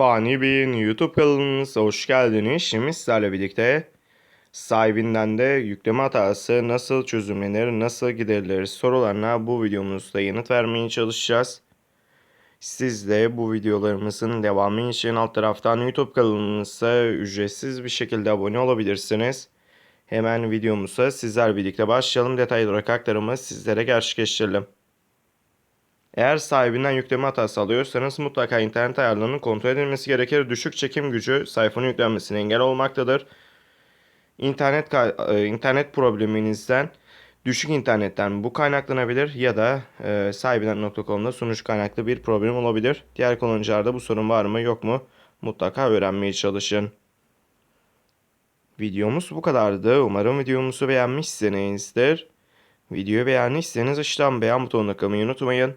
Fani Bey'in YouTube kanalınıza hoş geldiniz. Şimdi sizlerle birlikte sahibinden de yükleme hatası nasıl çözümlenir, nasıl giderilir sorularına bu videomuzda yanıt vermeye çalışacağız. Siz de bu videolarımızın devamı için alt taraftan YouTube kanalımıza ücretsiz bir şekilde abone olabilirsiniz. Hemen videomuza sizler birlikte başlayalım. Detaylı olarak aktarımı sizlere gerçekleştirelim. Eğer sahibinden yükleme hatası alıyorsanız mutlaka internet ayarlarının kontrol edilmesi gerekir. Düşük çekim gücü sayfanın yüklenmesine engel olmaktadır. İnternet e, internet probleminizden düşük internetten bu kaynaklanabilir ya da e, sahibinden.com'da sunucu kaynaklı bir problem olabilir. Diğer kullanıcılarda bu sorun var mı yok mu mutlaka öğrenmeye çalışın. Videomuz bu kadardı. Umarım videomuzu beğenmişsinizdir. Videoyu beğendiyseniz aşağıdan beğen butonuna kılmayı unutmayın.